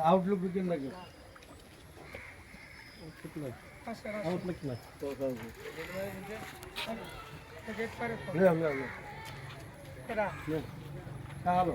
Outlook भी कितना के कितना आउटलुक कितना तो तो ले हम ले हम ले कहाँ लो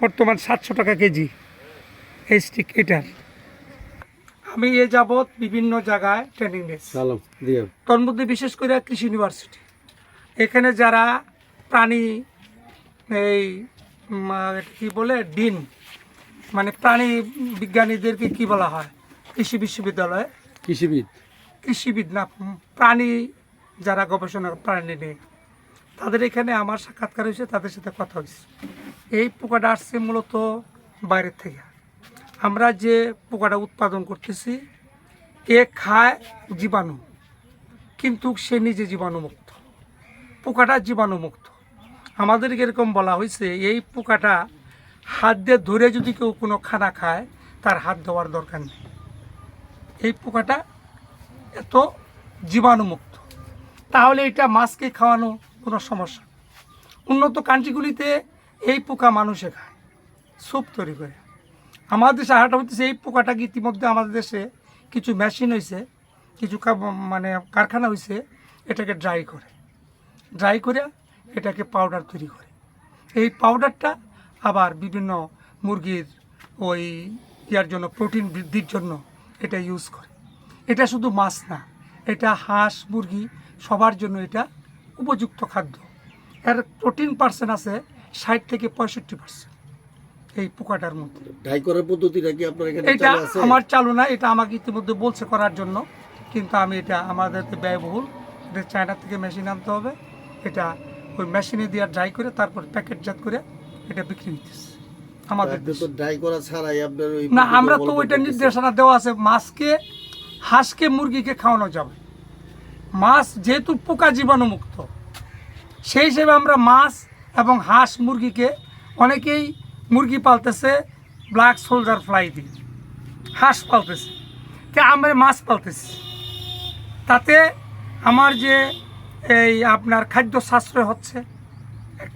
বর্তমান সাতশো টাকা কেজি এই স্টিক এটার আমি এ যাবৎ বিভিন্ন জায়গায় ট্রেনিং নিয়েছি। সালাম দিয়ে তোর মধ্যে বিশেষ করে কৃষি ইউনিভার্সিটি এখানে যারা প্রাণী এই কি বলে ডিন মানে প্রাণী বিজ্ঞানীদেরকে কি বলা হয়? কৃষি বিশ্ববিদ্যালয়ে? কৃষিবিদ। কৃষিবিদ না প্রাণী যারা গবেষণা প্রাণী নিয়ে। তাদের এখানে আমার সাক্ষাৎকার হয়েছে তাদের সাথে কথা হয়েছে। এই পোকাটা আসছে মূলত বাইরের থেকে। আমরা যে পোকাটা উৎপাদন করতেছি এ খায় জীবাণু কিন্তু সে নিজে জীবাণুমুক্ত। পোকাটা জীবাণুমুক্ত। আমাদেরকে এরকম বলা হয়েছে এই পোকাটা হাত দিয়ে ধরে যদি কেউ কোনো খানা খায়, তার হাত দেওয়ার দরকার নেই। এই পোকাটা এত জীবাণুমুক্ত। তাহলে এটা মাছকে খাওয়ানো কোনো সমস্যা উন্নত কান্ট্রিগুলিতে এই পোকা মানুষে খায়, স্যুপ তৈরি করে। আমাদের দেশে আহাটা হচ্ছে, এই পোকাটাকে ইতিমধ্যে আমাদের দেশে কিছু মেশিন হয়েছে কিছু মানে কারখানা হয়েছে এটাকে ড্রাই করে। ড্রাই করে এটাকে পাউডার তৈরি করে। এই পাউডারটা আবার বিভিন্ন মুরগির ওই ইয়ার জন্য প্রোটিন বৃদ্ধির জন্য এটা ইউজ করে। এটা শুধু মাছ না এটা হাঁস মুরগি সবার জন্য এটা উপযুক্ত খাদ্য। এর প্রোটিন পার্সেন্ট আছে ষাট থেকে পঁয়ষট্টি পার্সেন্ট এই পোকাটার মধ্যে। ডাই করার পদ্ধতিটা কি আপনার এখানে এটা আমার চালু না এটা আমাকে ইতিমধ্যে বলছে করার জন্য কিন্তু আমি এটা আমাদের ব্যয়বহুল। এটা চায়না থেকে মেশিন আনতে হবে এটা ওই মেশিনে দিয়ে ড্রাই করে তারপর প্যাকেটজাত করে এটা বিক্রি হইতেছে। আমাদের তো ডাই করা ছাড়াই আপনার ওই না আমরা তো ওইটা নির্দেশনা দেওয়া আছে মাছকে হাঁসকে মুরগিকে খাওয়ানো যাবে। মাছ যেহেতু পোকা জীবাণুমুক্ত সেই হিসেবে আমরা মাছ এবং হাঁস মুরগিকে অনেকেই মুরগি পালতেছে ব্ল্যাক সোলজার ফ্লাই দিয়ে। হাঁস পালতেছে কে আমরা মাছ পালতেছি। তাতে আমার যে এই আপনার খাদ্য সাশ্রয় হচ্ছে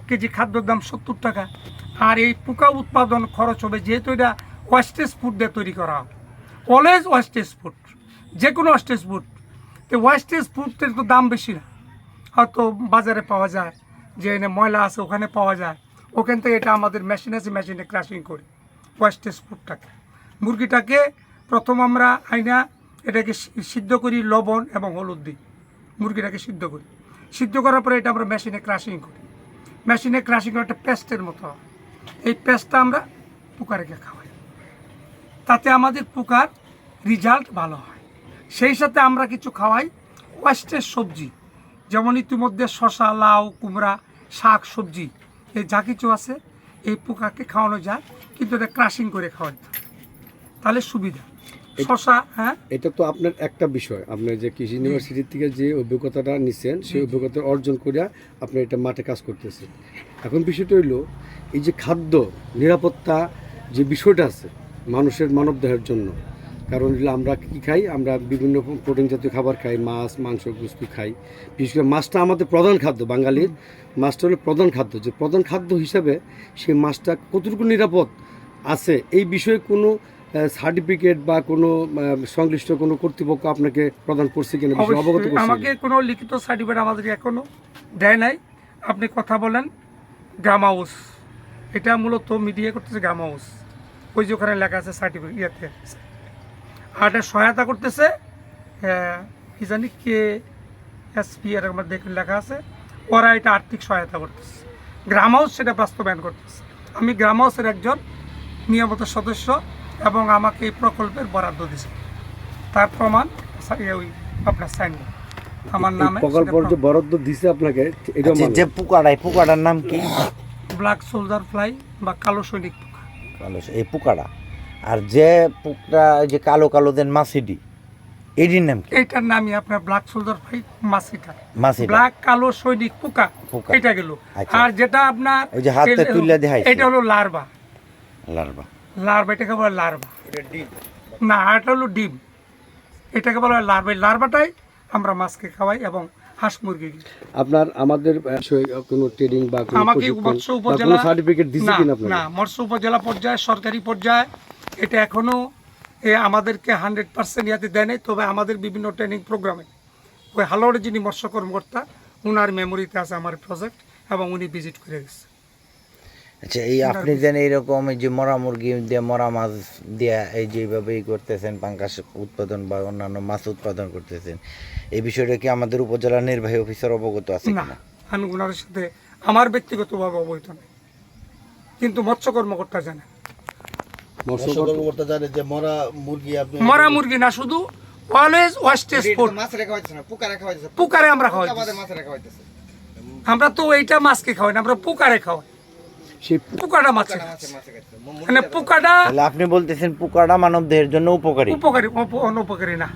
কেজি খাদ্যর দাম সত্তর টাকা। আর এই পোকা উৎপাদন খরচ হবে যেহেতু এটা ওয়েস্টেজ ফুড দিয়ে তৈরি করা হবে অলওয়েজ ওয়েস্টেজ ফুড যে কোনো ওয়েস্টেজ ফুড তো ওয়েস্টেজ ফুডের তো দাম বেশি না। হয়তো বাজারে পাওয়া যায়, যে এনে ময়লা আছে ওখানে পাওয়া যায়। ওখান থেকে এটা আমাদের মেশিন আছে মেশিনে ক্রাশিং করি ওয়েস্টেজ ফুডটাকে মুরগিটাকে প্রথম আমরা আইনা এটাকে সিদ্ধ করি লবণ এবং হলুদ দিই মুরগিটাকে সিদ্ধ করি। সিদ্ধ করার পরে এটা আমরা মেশিনে ক্রাশিং করি। মেশিনে ক্রাশিং করে একটা পেস্টের মতো। এই পেস্টটা আমরা পোকারেকে খাওয়াই তাতে আমাদের পোকার রেজাল্ট ভালো হয় সেই সাথে আমরা কিছু খাওয়াই ওয়েস্টের সবজি যেমন ইতিমধ্যে শশা লাউ, কুমড়া, শাক, সবজি, এই যা কিছু আছে এই পোকাকে খাওয়ানো যায়, কিন্তু এটা ক্রাশিং করে খাওয়াতে। তাহলে সুবিধা শশা হ্যাঁ? এটা তো আপনার একটা বিষয়। আপনি যে কৃষি ইউনিভার্সিটি থেকে যে অভিজ্ঞতাটা নিচ্ছেন সেই অভিজ্ঞতা অর্জন করে আপনি এটা মাঠে কাজ করতেছেন। এখন বিষয়টা হইল এই যে খাদ্য নিরাপত্তা যে বিষয়টা আছে মানুষের মানব দেহের জন্য কারণ আমরা কি খাই? আমরা বিভিন্ন প্রোটিন জাতীয় খাবার খাই মাছ মাংস বস্তু খাই। বিশেষ করে মাছটা আমাদের প্রধান খাদ্য বাঙালির মাছটা হলো প্রধান খাদ্য। যে প্রধান খাদ্য হিসাবে সেই মাছটা কতটুকু নিরাপদ আছে এই বিষয়ে কোনো সার্টিফিকেট বা কোনো সংশ্লিষ্ট কোনো কর্তৃপক্ষ আপনাকে প্রদান করছে কিনা বিষয়ে অবগত করছে আমাকে কোনো? লিখিত সার্টিফিকেট আমাদের এখনও দেয় নাই। আপনি কথা বলেন গ্রাম হাউস। এটা মূলত মিডিয়া করতেছে গ্রাম হাউস। ওই যে ওখানে লেখা আছে সার্টিফিকেট ইয়েতে। আর এটা সহায়তা করতেছে কি জানি কে এসপি এরকম দেখুন লেখা আছে ওরা এটা আর্থিক সহায়তা করতেছে। গ্রাম হাউস সেটা বাস্তবায়ন করতেছে। আমি গ্রাম হাউসের একজন নিয়মিত সদস্য। এবং আমাকে এই প্রকল্পের বরাদ্দ দিয়েছে। তার প্রমাণ ওই আপনার সাইন আমার নামে প্রকল্পের যে বরাদ্দ দিছে আপনাকে এটা আচ্ছা, যে পুকাটা এই পুকাটার নাম কি? ব্ল্যাক সোলজার ফ্লাই বা কালো সৈনিক পোকা। কালো এই পুকাটা আর যে পুকটা ওই যে কালো কালো দেন মাসিডি এটির নাম কি? এইটার নামই আপনার ব্ল্যাক সোলজার ফ্লাই মাসিটা। মাসিডা ব্ল্যাক কালো সৈনিক পোকা। পোকা। এটা গেল। আচ্ছা। আর যেটা আপনার ওই যে হাতে তুলে দেখাইছে। এটা হলো লার্ভা লার্বা লার্ভা এটাকে বলে লার্ভা। না এটা হলো ডিম। এটাকে বলা হয় লার্ভা লার্ভাটাই আমরা মাছকে খাওয়াই এবং হাঁস মুরগি আপনার আমাদের কোনো ট্রেনিং বা আমাকে মৎস্য উপজেলা সার্টিফিকেট দিছে না, কিনা না মৎস্য উপজেলা পর্যায়ে সরকারি পর্যায়ে এটা এখনও এ আমাদেরকে হান্ড্রেড পার্সেন্ট ইয়াতে দেয় নাই তবে আমাদের বিভিন্ন ট্রেনিং প্রোগ্রামে ওই হালোড়ে যিনি মৎস্য কর্মকর্তা ওনার মেমোরিতে আছে আমার প্রজেক্ট এবং উনি ভিজিট করে গেছে। আচ্ছা এই আপনি যেন এইরকম এই যে মরা মুরগি দিয়ে মরা মাছ দিয়ে এই যে এইভাবে ই করতেছেন পাঙ্কাশ উৎপাদন বা অন্যান্য মাছ উৎপাদন করতেছেন এই বিষয়টা কি আমাদের উপজেলা নির্বাহী অফিসার অবগত আছে না আমি ওনার সাথে আমার ব্যক্তিগতভাবে অবহিত নেই। কিন্তু মৎস্য কর্মকর্তা জানে মৎস্য মৎস্য কর্মকর্তা জানে যে মরা মুরগি আপনি মরা মুরগি না শুধু অলওয়েজ ওয়েস্টেজ ফুড মাছ রেখা হইতেছে না পুকা রেখা হইতেছে। পুকারে আমরা খাওয়াই আমরা তো এইটা মাছকে খাওয়াই না আমরা পুকারে খাওয়াই। সেই পুকাটা মাছে মাছে মাছে খাইতেছে মানে পুকাটা আপনি বলতেছেন পুকাটা মানব দেহের জন্য উপকারী। উপকারী অনুপকারী না।